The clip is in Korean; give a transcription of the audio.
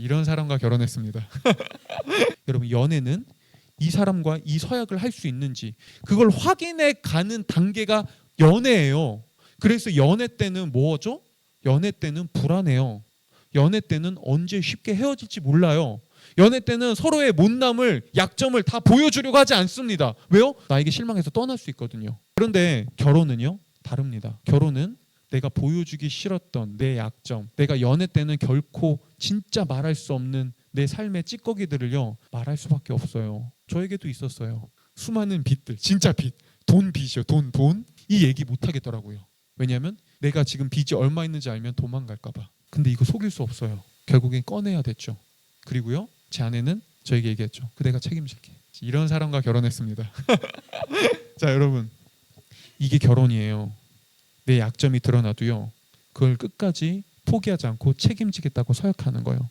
이런 사람과 결혼했습니다. 여러분 연애는 이 사람과 이 서약을 할 수 있는지 그걸 확인해 가는 단계가 연애예요. 그래서 연애 때는 뭐죠? 연애 때는 불안해요. 연애 때는 언제 쉽게 헤어질지 몰라요. 연애 때는 서로의 못남을 약점을 다 보여주려고 하지 않습니다. 왜요? 나에게 실망해서 떠날 수 있거든요. 그런데 결혼은요 다릅니다. 결혼은 내가 보여주기 싫었던 내 약점, 내가 연애 때는 결코 진짜 말할 수 없는 내 삶의 찌꺼기들을요 말할 수밖에 없어요. 저에게도 있었어요. 수많은 빚들, 진짜 빚, 돈 빚이요, 돈, 돈. 이 얘기 못 하겠더라고요. 왜냐하면 내가 지금 빚이 얼마 있는지 알면 도망갈까봐. 근데 이거 속일 수 없어요. 결국엔 꺼내야 됐죠. 그리고요, 제 아내는 저에게 얘기했죠. 그대가 책임질게. 이런 사람과 결혼했습니다. 자, 여러분, 이게 결혼이에요. 내 약점이 드러나도요. 그걸 끝까지 포기하지 않고 책임지겠다고 서약하는 거예요.